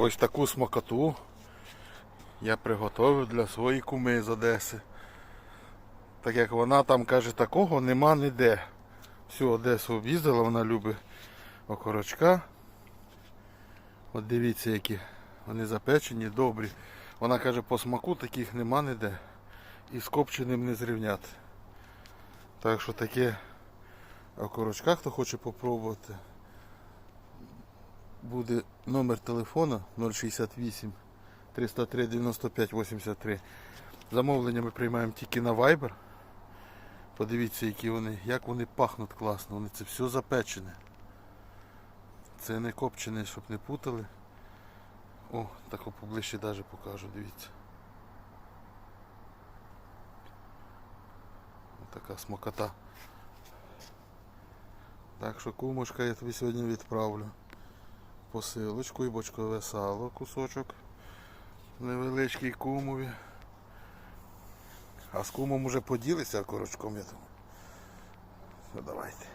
Ось таку смакоту я приготовив для своєї куми з Одеси. Так як вона там каже, такого нема ніде. Всю Одесу об'їздила, вона любить окорочка. От дивіться, які вони запечені, добрі. Вона каже, по смаку таких нема ніде. І з копченим не зрівняти. Так що таке окорочка, хто хоче попробувати. Буде номер телефону 068 303 95 83. Замовлення ми приймаємо тільки на Viber. Подивіться, які вони, як вони пахнуть класно. Вони це все запечене. Це не копчене, щоб не путали. О, так поближче навіть покажу, дивіться. Така смакота. Так що кумушка я тобі сьогодні відправлю. Посилочку і бочкове сало, кусочок. Невеличкий кумові. А з кумом уже поділися корочком, я думаю. Ну давайте.